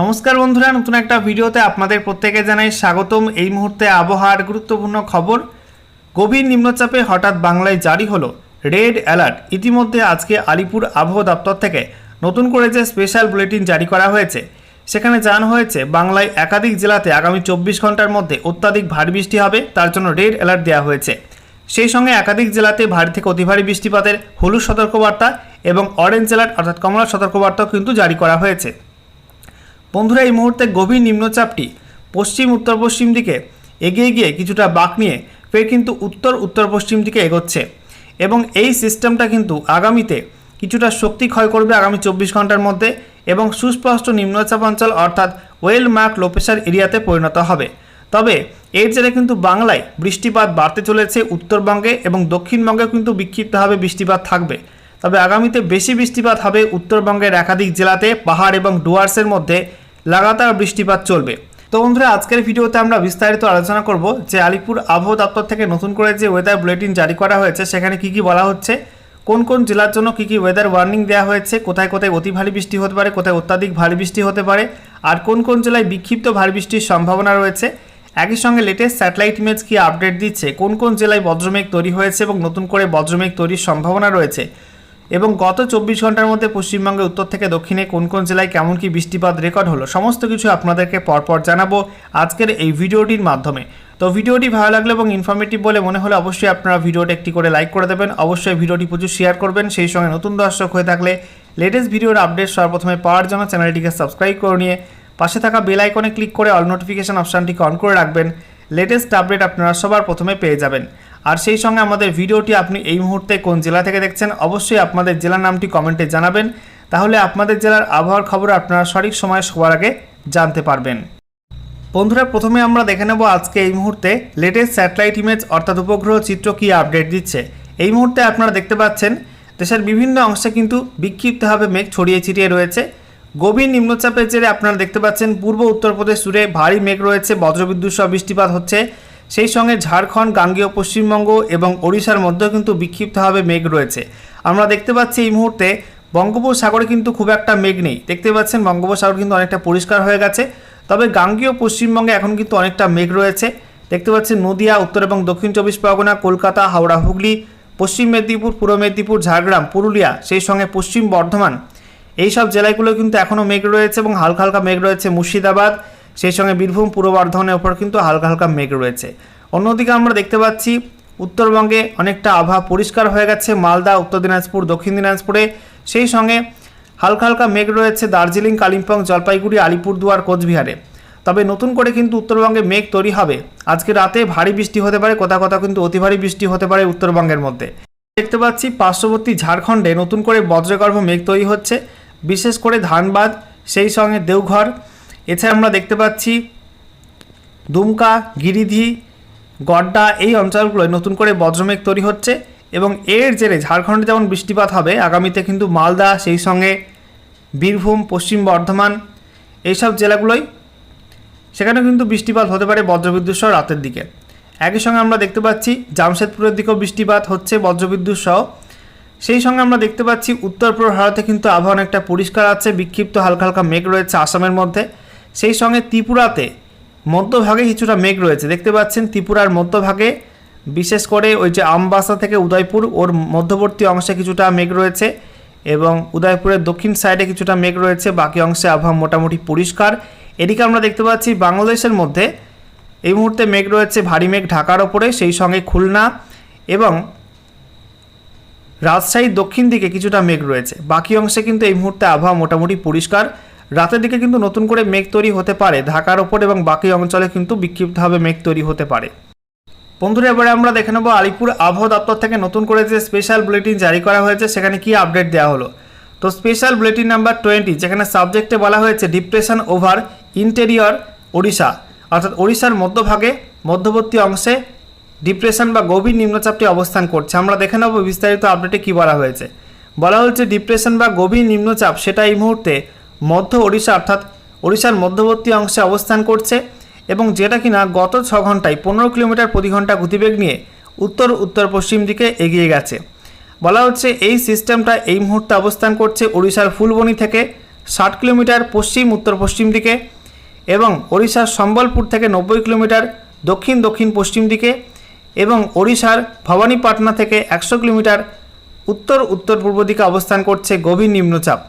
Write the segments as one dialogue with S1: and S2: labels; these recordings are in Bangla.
S1: নমস্কার বন্ধুরা, নতুন একটা ভিডিওতে আপনাদের প্রত্যেকে জানাই স্বাগতম। এই মুহূর্তে আবহাওয়ার গুরুত্বপূর্ণ খবর, গভীর নিম্নচাপে হঠাৎ বাংলায় জারি হলো রেড অ্যালার্ট। ইতিমধ্যে আজকে আলিপুর আবহাওয়া দপ্তর থেকে নতুন করে যে স্পেশাল বুলেটিন জারি করা হয়েছে, সেখানে জানানো হয়েছে, বাংলায় একাধিক জেলাতে আগামী চব্বিশ ঘণ্টার মধ্যে অত্যাধিক ভারী বৃষ্টি হবে, তার জন্য রেড অ্যালার্ট দেওয়া হয়েছে। সেই সঙ্গে একাধিক জেলাতে ভারী থেকে অতি ভারী বৃষ্টিপাতের হলুদ সতর্কবার্তা এবং অরেঞ্জ অ্যালার্ট অর্থাৎ কমলা সতর্কবার্তাও কিন্তু জারি করা হয়েছে। বন্ধুরা, এই মুহূর্তে গভীর নিম্নচাপটি পশ্চিম উত্তর পশ্চিম দিকে এগিয়ে গিয়ে কিছুটা বাঁক নিয়ে ফের কিন্তু উত্তর উত্তর পশ্চিম দিকে এগোচ্ছে এবং এই সিস্টেমটা কিন্তু আগামীতে কিছুটা শক্তি ক্ষয় করবে আগামী চব্বিশ ঘণ্টার মধ্যে এবং সুস্পষ্ট নিম্নচাপ অঞ্চল অর্থাৎ ওয়েল মার্ক লোপেশার এরিয়াতে পরিণত হবে। তবে এর জেরে কিন্তু বাংলায় বৃষ্টিপাত বাড়তে চলেছে উত্তরবঙ্গে এবং দক্ষিণবঙ্গে কিন্তু বিক্ষিপ্তভাবে বৃষ্টিপাত থাকবে। তবে আগামীতে বেশি বৃষ্টিপাত হবে উত্তরবঙ্গের একাধিক জেলাতে পাহাড় এবং ডুয়ার্সের মধ্যে লাগাতার বৃষ্টিপাত চলবে। তো বন্ধুরা, আজকের ভিডিওতে আমরা বিস্তারিত আলোচনা করব যে আলিপুর আবহাওয়া দপ্তর থেকে নতুন করে যে ওয়েদার বুলেটিন জারি করা হয়েছে, সেখানে কি কি বলা হচ্ছে, কোন কোন জেলার জন্য কি কি ওয়েদার ওয়ার্নিং দেওয়া হয়েছে, কোথায় কোথায় অতি ভারী বৃষ্টি হতে পারে, কোথায় অত্যাধিক ভারী বৃষ্টি হতে পারে, আর কোন কোন জেলায় বিক্ষিপ্ত ভারী বৃষ্টির সম্ভাবনা রয়েছে। একই সঙ্গে লেটেস্ট স্যাটেলাইট ইমেজ কি আপডেট দিচ্ছে, কোন কোন জেলায় বজ্রমেঘ তৈরি হয়েছে এবং নতুন করে বজ্রমেঘ তৈরির সম্ভাবনা রয়েছে। এবং গত চব্বিশ ঘণ্টার মধ্যে পশ্চিমবঙ্গের উত্তর থেকে দক্ষিণে কোন কোন জেলায় কেমন কি বৃষ্টিপাত রেকর্ড হলো, সমস্ত কিছু আপনাদেরকে পরপর জানাব আজকের এই ভিডিওটির মাধ্যমে। তো ভিডিওটি ভালো লাগল এবং ইনফরমেটিভ বলে মনে হলে অবশ্যই আপনারা ভিডিওটা একটি করে লাইক করে দেবেন। অবশ্যই ভিডিওটি প্রচুর শেয়ার করবেন। সেই সঙ্গে নতুন দর্শক হয়ে থাকলে লেটেস্ট ভিডিওর আপডেট সর্বপ্রথমে পাওয়ার জন্য চ্যানেলটিকে সাবস্ক্রাইব করে নিয়ে পাশে থাকা বেল আইকনে ক্লিক করে অল নোটিফিকেশন অপশানটিকে অন করে রাখবেন। লেটেস্ট আপডেট আপনারা সবার প্রথমে পেয়ে যাবেন। আর সেই সঙ্গে আমাদের ভিডিওটি আপনি এই মুহূর্তে কোন জেলা থেকে দেখছেন, অবশ্যই আপনাদের জেলার নামটি কমেন্টে জানাবেন। তাহলে আপনাদের জেলার আবহাওয়ার খবর আপনারা সঠিক সময়ে সবার আগে জানতে পারবেন। বন্ধুরা, প্রথমে আমরা দেখে নেব আজকে এই মুহূর্তে লেটেস্ট স্যাটেলাইট ইমেজ অর্থাৎ উপগ্রহ চিত্র কী আপডেট দিচ্ছে। এই মুহূর্তে আপনারা দেখতে পাচ্ছেন, দেশের বিভিন্ন অংশে কিন্তু বিক্ষিপ্তভাবে মেঘ ছড়িয়ে ছিটিয়ে রয়েছে। গভীর নিম্নচাপের জেরে আপনারা দেখতে পাচ্ছেন, পূর্ব উত্তরপ্রদেশ জুড়ে ভারী মেঘ রয়েছে, বজ্রবিদ্যুৎ সহ বৃষ্টিপাত হচ্ছে। সেই সঙ্গে ঝাড়খণ্ড, গাঙ্গেয়, পশ্চিমবঙ্গ এবং ওড়িশার মধ্যেও কিন্তু বিক্ষিপ্তভাবে মেঘ রয়েছে। আমরা দেখতে পাচ্ছি এই মুহূর্তে বঙ্গোপসাগরে কিন্তু খুব একটা মেঘ নেই। দেখতে পাচ্ছেন বঙ্গোপসাগর কিন্তু অনেকটা পরিষ্কার হয়ে গেছে। তবে গাঙ্গেয়, পশ্চিমবঙ্গে এখন কিন্তু অনেকটা মেঘ রয়েছে। দেখতে পাচ্ছেন নদিয়া, উত্তর এবং দক্ষিণ চব্বিশ পরগনা, কলকাতা, হাওড়া, হুগলি, পশ্চিম মেদিনীপুর, পূর্ব মেদিনীপুর, ঝাড়গ্রাম, পুরুলিয়া, সেই সঙ্গে পশ্চিম বর্ধমান। এই সব জেলাগুলো কিন্তু এখনও মেঘ রয়েছে এবং হালকা হালকা মেঘ রয়েছে মুর্শিদাবাদ সেই সঙ্গে বীরভূম পূর্ব বর্ধমানের ওপর কিন্তু হালকা হালকা মেঘ রয়েছে। অন্যদিকে আমরা দেখতে পাচ্ছি উত্তরবঙ্গে অনেকটা আবহাওয়া পরিষ্কার হয়ে গেছে। মালদা, উত্তর দিনাজপুর, দক্ষিণ দিনাজপুরে সেই সঙ্গে হালকা হালকা মেঘ রয়েছে দার্জিলিং, কালিম্পং, জলপাইগুড়ি, আলিপুরদুয়ার, কোচবিহারে। তবে নতুন করে কিন্তু উত্তরবঙ্গে মেঘ তৈরি হবে। আজকে রাতে ভারী বৃষ্টি হতে পারে, কোথাও কোথাও কিন্তু অতি ভারী বৃষ্টি হতে পারে উত্তরবঙ্গের মধ্যে। দেখতে পাচ্ছি পার্শ্ববর্তী ঝাড়খণ্ডে নতুন করে বজ্রগর্ভ মেঘ তৈরি হচ্ছে। বিশেষ করে ধানবাদ, সেই সঙ্গে দেওঘর এছাড়া আমরা দেখতে পাচ্ছি দুমকা, গিরিধি, গড্ডা এই অঞ্চলগুলোয় নতুন করে বজ্রমেঘ তৈরি হচ্ছে এবং এর জেরে ঝাড়খণ্ডে যেমন বৃষ্টিপাত হবে, আগামীতে কিন্তু মালদা, সেই সঙ্গে বীরভূম, পশ্চিম বর্ধমান এইসব জেলাগুলোই সেখানে কিন্তু বৃষ্টিপাত হতে পারে বজ্রবিদ্যুৎ সহ রাতের দিকে। একই সঙ্গে আমরা দেখতে পাচ্ছি জামশেদপুরের দিকেও বৃষ্টিপাত হচ্ছে বজ্রবিদ্যুৎ সহ। সেই সঙ্গে আমরা দেখতে পাচ্ছি উত্তর পূর্ব ভারতে কিন্তু আবহাওয়া অনেকটা পরিষ্কার আছে, বিক্ষিপ্ত হালকা হালকা মেঘ রয়েছে আসামের মধ্যে। সেই সঙ্গে ত্রিপুরাতে মধ্যভাগে কিছুটা মেঘ রয়েছে। দেখতে পাচ্ছেন ত্রিপুরার মধ্যভাগে, বিশেষ করে ওই যে আমবাসা থেকে উদয়পুর, ওর মধ্যবর্তী অংশে কিছুটা মেঘ রয়েছে এবং উদয়পুরের দক্ষিণ সাইডে কিছুটা মেঘ রয়েছে। বাকি অংশে আবহাওয়া মোটামুটি পরিষ্কার। এদিকে আমরা দেখতে পাচ্ছি বাংলাদেশের মধ্যে এই মুহূর্তে মেঘ রয়েছে, ভারী মেঘ ঢাকার ওপরে, সেই সঙ্গে খুলনা এবং রাজশাহীর দক্ষিণ দিকে কিছুটা মেঘ রয়েছে। বাকি অংশে কিন্তু এই মুহূর্তে আবহাওয়া মোটামুটি পরিষ্কার। রাতের দিকে কিন্তু নতুন করে মেঘ তৈরি হতে পারে। ঢাকার ওপর এবং বাকি অঞ্চলে কিন্তু বিক্ষিপ্তভাবে মেঘ তৈরি হতে পারে। বন্ধুরা, এবারে আমরা দেখে নেব আলিপুর আবহাওয়া দপ্তর থেকে নতুন করে যে স্পেশাল বুলেটিন জারি করা হয়েছে, সেখানে কি আপডেট দেওয়া হলো। তো স্পেশাল বুলেটিন নাম্বার টোয়েন্টি যেখানে সাবজেক্টে বলা হয়েছে ডিপ্রেশন ওভার ইন্টেরিয়র ওড়িশা অর্থাৎ ওড়িশার মধ্যভাগে, মধ্যবর্তী অংশে ডিপ্রেশন বা গভীর নিম্নচাপটি অবস্থান করছে। আমরা দেখে নেব বিস্তারিত আপডেটে কী বলা হয়েছে। বলা হচ্ছে ডিপ্রেশন বা গভীর নিম্নচাপ, সেটা এই মুহূর্তে মধ্য ওড়িশা অর্থাৎ ওড়িশার মধ্যবর্তী অংশে অবস্থান করছে এবং যেটা কিনা গত ছ ঘন্টায় পনেরো কিলোমিটার প্রতি ঘণ্টা গতিবেগ নিয়ে উত্তর উত্তর, পশ্চিম দিকে এগিয়ে গেছে। বলা হচ্ছে এই সিস্টেমটা এই মুহূর্তে অবস্থান করছে ওড়িশার ফুলবনি থেকে ষাট কিলোমিটার পশ্চিম, উত্তর, পশ্চিম দিকে এবং ওড়িশার সম্বলপুর থেকে নব্বই কিলোমিটার দক্ষিণ দক্ষিণ, পশ্চিম দিকে এবং ওড়িশার ভবানীপাটনা থেকে একশো কিলোমিটার উত্তর উত্তর পূর্ব দিকে অবস্থান করছে গভীর নিম্নচাপ।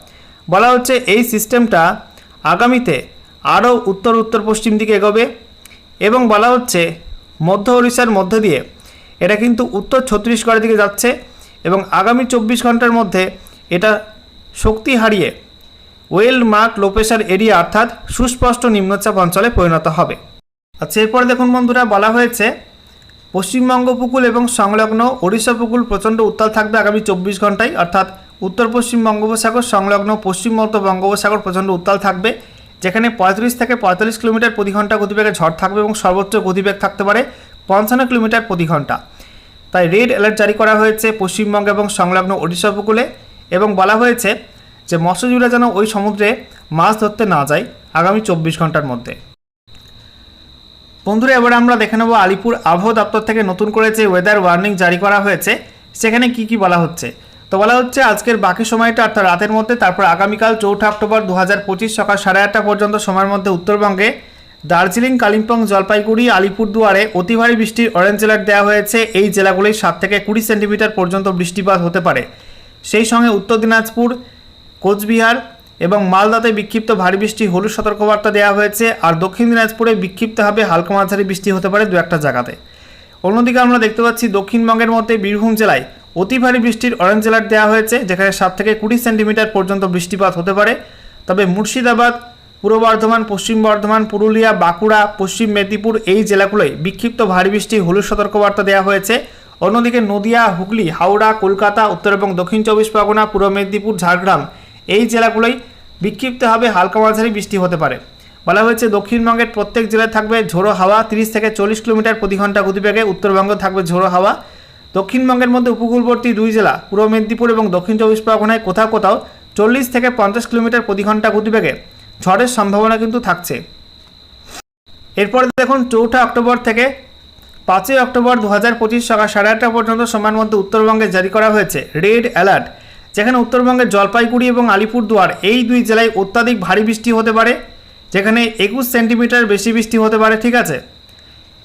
S1: বলা হচ্ছে এই সিস্টেমটা আগামীতে আরও উত্তর উত্তর পশ্চিম দিকে এগোবে এবং বলা হচ্ছে মধ্য ওড়িশার মধ্য দিয়ে এটা কিন্তু উত্তর ছত্তিশগড়ের দিকে যাচ্ছে এবং আগামী চব্বিশ ঘণ্টার মধ্যে এটা শক্তি হারিয়ে ওয়েল মার্ক লোপেশার এরিয়া অর্থাৎ সুস্পষ্ট নিম্নচাপ অঞ্চলে পরিণত হবে। আচ্ছা এরপরে দেখুন বন্ধুরা, বলা হয়েছে পশ্চিমবঙ্গ উপকূল এবং সংলগ্ন ওড়িশা উপকূল প্রচণ্ড উত্তাল থাকবে আগামী চব্বিশ ঘন্টায়, অর্থাৎ উত্তর পশ্চিম বঙ্গোপসাগর সংলগ্ন পশ্চিম মধ্য বঙ্গোপসাগর প্রচণ্ড উত্তাল থাকবে, যেখানে পঁয়ত্রিশ থেকে পঁয়তাল্লিশ কিলোমিটার প্রতি ঘণ্টা গতিবেগে ঝড় থাকবে এবং সর্বোচ্চ গতিবেগ থাকতে পারে পঞ্চান্ন কিলোমিটার প্রতি ঘণ্টা তাই রেড অ্যালার্ট জারি করা হয়েছে পশ্চিমবঙ্গ এবং সংলগ্ন ওড়িশা উপকূলে এবং বলা হয়েছে যে মৎস্যজীবীরা যেন ওই সমুদ্রে মাছ ধরতে না যায় আগামী চব্বিশ ঘণ্টার মধ্যে। বন্ধুরা, এবার আমরা দেখে নেব আলিপুর আবহাওয়া দপ্তর থেকে নতুন করে যে ওয়েদার ওয়ার্নিং জারি করা হয়েছে, সেখানে কি কি বলা হচ্ছে। তো বলা হচ্ছে আজকের বাকি সময়টা অর্থাৎ রাতের মধ্যে, তারপর আগামীকাল চৌঠা অক্টোবর দু হাজার পঁচিশ সকাল সাড়ে আটটা পর্যন্ত সময়ের মধ্যে উত্তরবঙ্গে, দার্জিলিং, কালিম্পং, জলপাইগুড়ি, আলিপুরদুয়ারে অতি ভারী বৃষ্টির অরেঞ্জ অ্যালার্ট দেওয়া হয়েছে। এই জেলাগুলির সাত থেকে কুড়ি সেন্টিমিটার পর্যন্ত বৃষ্টিপাত হতে পারে। সেই সঙ্গে উত্তর দিনাজপুর, কোচবিহার এবং মালদাতে বিক্ষিপ্ত ভারী বৃষ্টি, হলুদ সতর্কবার্তা দেওয়া হয়েছে। আর দক্ষিণ দিনাজপুরে বিক্ষিপ্তভাবে হালকা মাঝারি বৃষ্টি হতে পারে দু একটা জায়গাতে। অন্যদিকে আমরা দেখতে পাচ্ছি দক্ষিণবঙ্গের মধ্যে বীরভূম জেলায় অতি ভারী বৃষ্টির অরেঞ্জ অ্যালার্ট দেওয়া হয়েছে, যেখানে সাত থেকে কুড়ি সেন্টিমিটার পর্যন্ত বৃষ্টিপাত হতে পারে। তবে মুর্শিদাবাদ, পূর্ব বর্ধমান, পশ্চিম বর্ধমান, পুরুলিয়া, বাঁকুড়া, পশ্চিম মেদিনীপুর এই জেলাগুলোয় বিক্ষিপ্ত ভারী বৃষ্টি, হলুদ সতর্কবার্তা দেওয়া হয়েছে। অন্যদিকে নদিয়া, হুগলি, হাওড়া, কলকাতা, উত্তর এবং দক্ষিণ চব্বিশ পরগনা, পূর্ব মেদিনীপুর, ঝাড়গ্রাম এই জেলাগুলোয় বিক্ষিপ্তভাবে হালকা মাঝারি বৃষ্টি হতে পারে। বলা হয়েছে, দক্ষিণবঙ্গের প্রত্যেক জেলায় থাকবে ঝোড়ো হাওয়া, তিরিশ থেকে চল্লিশ কিলোমিটার প্রতি ঘণ্টা গতিবেগে, উত্তরবঙ্গে থাকবে ঝোড়ো হাওয়া। দক্ষিণবঙ্গের মধ্যে উপকূলবর্তী দুই জেলা, পূর্ব মেদিনীপুর এবং দক্ষিণ চব্বিশ পরগনায় কোথাও কোথাও চল্লিশ থেকে পঞ্চাশ কিলোমিটার প্রতি ঘণ্টা গতিবেগে ঝড়ের সম্ভাবনা কিন্তু থাকছে। এরপর দেখুন, চৌঠা অক্টোবর থেকে পাঁচই অক্টোবর দু হাজার পঁচিশ সকাল সাড়ে আটটা পর্যন্ত সময়ের মধ্যে উত্তরবঙ্গে জারি করা হয়েছে, রেড অ্যালার্ট, যেখানে উত্তরবঙ্গের জলপাইগুড়ি এবং আলিপুরদুয়ার এই দুই জেলায় অত্যাধিক ভারী বৃষ্টি হতে পারে, যেখানে একুশ সেন্টিমিটার বেশি বৃষ্টি হতে পারে, ঠিক আছে?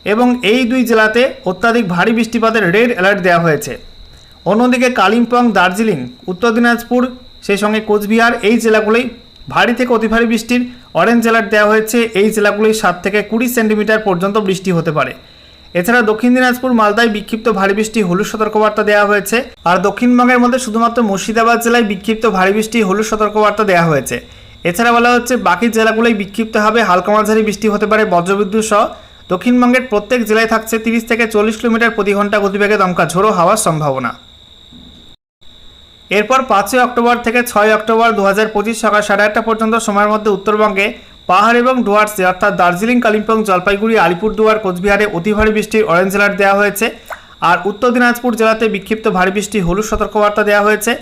S1: এবং এই দুই জেলাতে অত্যাধিক ভারী বৃষ্টিপাতের রেড অ্যালার্ট দেওয়া হয়েছে। অন্যদিকে কালিম্পং, দার্জিলিং, উত্তর দিনাজপুর সেই সঙ্গে কোচবিহার, এই জেলাগুলোই ভারী থেকে অতি ভারী বৃষ্টির অরেঞ্জ অ্যালার্ট দেওয়া হয়েছে। এই জেলাগুলোই সাত থেকে কুড়ি সেন্টিমিটার পর্যন্ত বৃষ্টি হতে পারে। এছাড়া দক্ষিণ দিনাজপুর, মালদায় বিক্ষিপ্ত ভারী বৃষ্টি, হলুদ সতর্কবার্তা দেওয়া হয়েছে। আর দক্ষিণবঙ্গের মধ্যে শুধুমাত্র মুর্শিদাবাদ জেলায় বিক্ষিপ্ত ভারী বৃষ্টি, হলুদ সতর্কবার্তা দেওয়া হয়েছে। এছাড়া বলা হচ্ছে, বাকি জেলাগুলোই বিক্ষিপ্তভাবে হালকা মাঝারি বৃষ্টি হতে পারে বজ্রবিদ্যুৎ সহ দক্ষিণবঙ্গের প্রত্যেক জেলায় থাকছে তিরিশ থেকে চল্লিশ কিলোমিটার প্রতি ঘণ্টা গতিবেগে দমকা ঝোড়ো হওয়ার সম্ভাবনা। এরপর পাঁচই অক্টোবর থেকে ছয় অক্টোবর দু হাজার পঁচিশ সকাল সাড়ে আটটা পর্যন্ত সময়ের মধ্যে উত্তরবঙ্গে পাহাড় এবং ডুয়ার্সে অর্থাৎ দার্জিলিং, কালিম্পং, জলপাইগুড়ি, আলিপুরদুয়ার, কোচবিহারে অতি ভারী বৃষ্টির অরেঞ্জ অ্যালার্ট দেওয়া হয়েছে। আর উত্তর দিনাজপুর জেলাতে বিক্ষিপ্ত ভারী বৃষ্টি, হলুদ সতর্কবার্তা দেওয়া হয়েছে।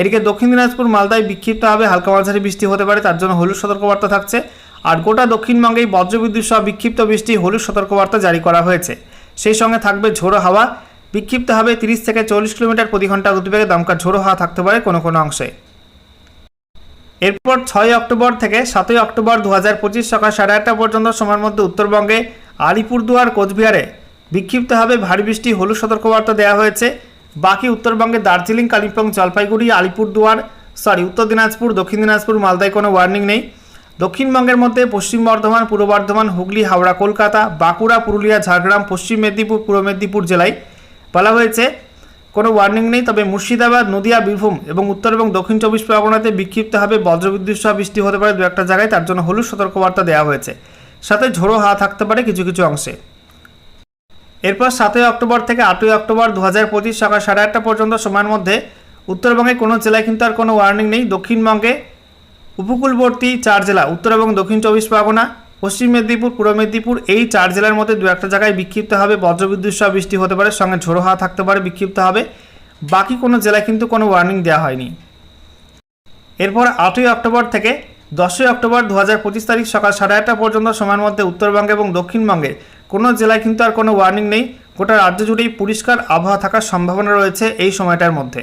S1: এদিকে দক্ষিণ দিনাজপুর, মালদায় বিক্ষিপ্তভাবে হালকা মাঝারি বৃষ্টি হতে পারে, তার জন্য হলুদ সতর্কবার্তা থাকছে। আর গোটা দক্ষিণবঙ্গেই বজ্রবিদ্যুৎ সহ বিক্ষিপ্ত বৃষ্টি, হলুদ সতর্কবার্তা জারি করা হয়েছে। সেই সঙ্গে থাকবে ঝোড়ো হাওয়া। বিক্ষিপ্তভাবে তিরিশ থেকে চল্লিশ কিলোমিটার প্রতি ঘণ্টা গতিবেগে দমকা ঝোড়ো হাওয়া থাকতে পারে কোনো কোনো অংশে। এরপর ছয় অক্টোবর থেকে সাতই অক্টোবর দু হাজার পঁচিশ সকাল সাড়ে আটটা পর্যন্ত সময়ের মধ্যে উত্তরবঙ্গে আলিপুরদুয়ার, কোচবিহারে বিক্ষিপ্তভাবে ভারী বৃষ্টি, হলুদ সতর্কবার্তা দেওয়া হয়েছে। বাকি উত্তরবঙ্গে দার্জিলিং, কালিম্পং, জলপাইগুড়ি, আলিপুরদুয়ার, সরি, উত্তর দিনাজপুর, দক্ষিণ দিনাজপুর, মালদায় কোনো ওয়ার্নিং নেই। দক্ষিণবঙ্গের মধ্যে পশ্চিম বর্ধমান, পূর্ব বর্ধমান, হুগলি, হাওড়া, কলকাতা, বাঁকুড়া, পুরুলিয়া, ঝাড়গ্রাম, পশ্চিম মেদিনীপুর, পূর্ব মেদিনীপুর জেলায় বলা হয়েছে, কোনো ওয়ার্নিং নেই। তবে মুর্শিদাবাদ, নদিয়া, বীরভূম এবং উত্তর এবং দক্ষিণ চব্বিশ পরগনাতে বিক্ষিপ্তভাবে বজ্রবিদ্যুৎ সহ বৃষ্টি হতে পারে দু একটা জায়গায়। তার জন্য হলুদ সতর্কবার্তা দেওয়া হয়েছে। সাথে ঝোড়ো হাওয়া থাকতে পারে কিছু কিছু অংশে। এরপর সাতই অক্টোবর থেকে আটই অক্টোবর দু হাজার পঁচিশ সকাল সাড়ে আটটা পর্যন্ত সময়ের মধ্যে উত্তরবঙ্গে কোনো জেলায় কিন্তু আর কোনো ওয়ার্নিং নেই। দক্ষিণবঙ্গে উপকূলবর্তী চার জেলা, উত্তর এবং দক্ষিণ চব্বিশ পরগনা, পশ্চিম মেদিনীপুর, পূর্ব মেদিনীপুর, এই চার জেলার মধ্যে দু একটা জায়গায় বিক্ষিপ্ত হবে বজ্রবিদ্যুৎ সহ বৃষ্টি হতে পারে, সঙ্গে ঝোড়ো হাওয়া থাকতে পারে, বিক্ষিপ্ত হবে। বাকি কোনো জেলায় কিন্তু কোনো ওয়ার্নিং দেওয়া হয়নি। এরপর আটই অক্টোবর থেকে দশই অক্টোবর দু হাজার পঁচিশ তারিখ সকাল সাড়ে আটটা পর্যন্ত সময়ের মধ্যে উত্তরবঙ্গে এবং দক্ষিণবঙ্গে কোনো জেলায় কিন্তু আর কোনো ওয়ার্নিং নেই। গোটা রাজ্য জুড়েই পরিষ্কার আবহাওয়া থাকার সম্ভাবনা রয়েছে এই সময়টার মধ্যে।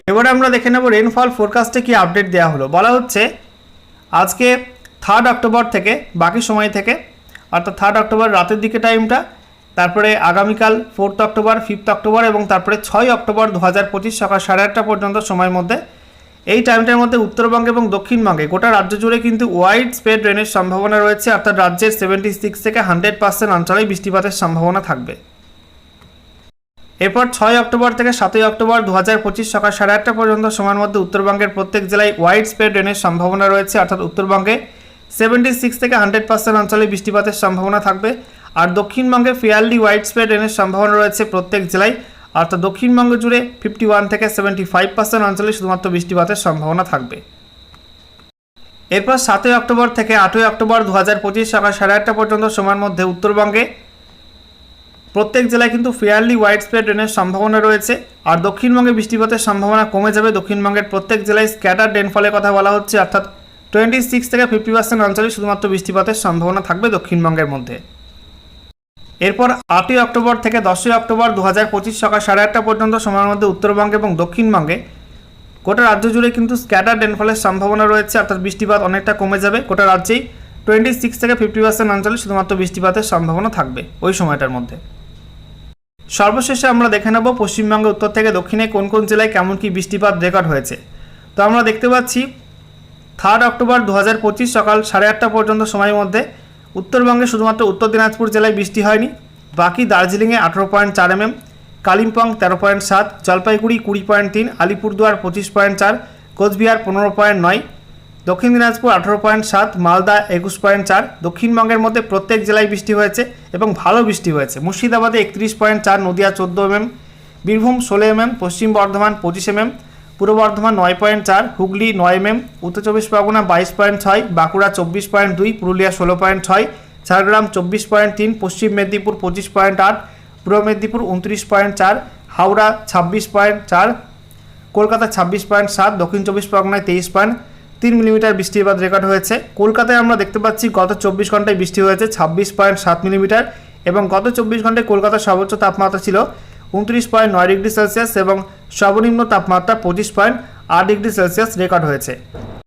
S1: এবারে আমরা দেখে নেব রেনফল ফোরকাস্টে কি আপডেট দেওয়া হলো। বলা হচ্ছে আজকে থার্ড অক্টোবর থেকে, বাকি সময় থেকে, অর্থাৎ থার্ড অক্টোবর রাতের দিকে টাইমটা তারপরে আগামীকাল ফোর্থ অক্টোবর ফিফথ অক্টোবর এবং তারপরে ছয় অক্টোবর দু হাজার পঁচিশ সকাল সাড়ে আটটা পর্যন্ত সময়ের মধ্যে। এই টাইমটার মধ্যে উত্তরবঙ্গে এবং দক্ষিণবঙ্গে গোটা রাজ্য জুড়ে কিন্তু ওয়াইড স্প্রেড রেনের সম্ভাবনা রয়েছে, অর্থাৎ রাজ্যের সেভেন্টি সিক্স থেকে হান্ড্রেড পার্সেন্ট অঞ্চলেই বৃষ্টিপাতের সম্ভাবনা থাকবে। এরপর ছয় অক্টোবর থেকে সাতই অক্টোবর দু হাজার পঁচিশ সকাল সাড়ে আটটা পর্যন্ত সময়ের মধ্যে উত্তরবঙ্গের প্রত্যেক জেলায় ওয়াইড স্প্রেড রেনের সম্ভাবনা রয়েছে। অর্থাৎ উত্তরবঙ্গে সেভেন্টি সিক্স থেকে হান্ড্রেড পার্সেন্ট অঞ্চলে বৃষ্টিপাতের সম্ভাবনা থাকবে। আর দক্ষিণবঙ্গে ফেয়ারলি ওয়াইড স্প্রেড রেনের সম্ভাবনা রয়েছে প্রত্যেক জেলায়। অর্থাৎ দক্ষিণবঙ্গ জুড়ে ফিফটি ওয়ান থেকে সেভেন্টি ফাইভ পার্সেন্ট অঞ্চলে শুধুমাত্র বৃষ্টিপাতের সম্ভাবনা থাকবে। এরপর সাতই অক্টোবর থেকে আটই অক্টোবর দু হাজার পঁচিশ সকাল সাড়ে আটটা পর্যন্ত সময়ের মধ্যে উত্তরবঙ্গে প্রত্যেক জেলায় কিন্তু ফেয়ারলি ওয়াইড স্প্রেড রেনের সম্ভাবনা রয়েছে। আর দক্ষিণবঙ্গে বৃষ্টিপাতের সম্ভাবনা কমে যাবে। দক্ষিণবঙ্গের প্রত্যেক জেলায় স্ক্যাটার রেনফলের কথা বলা হচ্ছে। অর্থাৎ টোয়েন্টি সিক্স থেকে ফিফটি পার্সেন্ট অঞ্চলে শুধুমাত্র বৃষ্টিপাতের সম্ভাবনা থাকবে দক্ষিণবঙ্গের মধ্যে। এরপর আটই অক্টোবর থেকে দশই অক্টোবর দু হাজার পঁচিশ সকাল সাড়ে আটটা পর্যন্ত সময়ের মধ্যে উত্তরবঙ্গে এবং দক্ষিণবঙ্গে গোটা রাজ্য জুড়ে কিন্তু স্ক্যাটার রেনফলের সম্ভাবনা রয়েছে। অর্থাৎ বৃষ্টিপাত অনেকটা কমে যাবে। গোটা রাজ্যেই টোয়েন্টি সিক্স থেকে ফিফটি পার্সেন্ট অঞ্চলে শুধুমাত্র বৃষ্টিপাতের সম্ভাবনা থাকবে ওই সময়টার মধ্যে। সর্বশেষে আমরা দেখে নেব পশ্চিমবঙ্গের উত্তর থেকে দক্ষিণে কোন কোন জেলায় কেমন কি বৃষ্টিপাত রেকর্ড হয়েছে। তো আমরা দেখতে পাচ্ছি থার্ড অক্টোবর দু হাজার পঁচিশ সকাল সাড়ে আটটা পর্যন্ত সময়ের মধ্যে উত্তরবঙ্গে শুধুমাত্র উত্তর দিনাজপুর জেলায় বৃষ্টি হয়নি। বাকি দার্জিলিংয়ে আঠেরো পয়েন্ট চার এমএম, কালিম্পং তেরো পয়েন্ট সাত, জলপাইগুড়ি কুড়ি পয়েন্ট তিন, আলিপুরদুয়ার পঁচিশ পয়েন্ট চার, কোচবিহার পনেরো পয়েন্ট নয় দক্ষিণ দিনাজপুর আঠেরো পয়েন্ট সাত, মালদা একুশ পয়েন্ট চার, দক্ষিণবঙ্গের মধ্যে প্রত্যেক জেলায় বৃষ্টি হয়েছে এবং ভালো বৃষ্টি হয়েছে। মুর্শিদাবাদে একত্রিশ পয়েন্ট চার, নদিয়া চোদ্দ এমএম, বীরভূম ষোলো এমএম, পশ্চিম বর্ধমান পঁচিশ এমএম, পূর্ব বর্ধমান নয় পয়েন্ট চার, হুগলি নয় এমএম, উত্তর চব্বিশ পরগনা বাইশ পয়েন্ট ছয়, বাঁকুড়া চব্বিশ পয়েন্ট দুই, পুরুলিয়া ষোলো পয়েন্ট ছয়, ঝাড়গ্রাম চব্বিশ পয়েন্ট তিন, পশ্চিম মেদিনীপুর পঁচিশ পয়েন্ট আট, পূর্ব মেদিনীপুর উনত্রিশ পয়েন্ট চার, হাওড়া ছাব্বিশ পয়েন্ট চার, কলকাতা ছাব্বিশ পয়েন্ট সাত, দক্ষিণ চব্বিশ পরগনায় তেইশ পয়েন্ট তিন মিলিমিটার বৃষ্টিপাত রেকর্ড হয়েছে। কলকাতায় আমরা দেখতে পাচ্ছি গত চব্বিশ ঘন্টায় বৃষ্টি হয়েছে ছাব্বিশ পয়েন্ট সাত মিলিমিটার এবং গত চব্বিশ ঘন্টায় কলকাতার সর্বোচ্চ তাপমাত্রা ছিল উনত্রিশ পয়েন্ট নয় ডিগ্রি সেলসিয়াস এবং সর্বনিম্ন তাপমাত্রা পঁচিশ পয়েন্ট আট ডিগ্রি সেলসিয়াস রেকর্ড হয়েছে।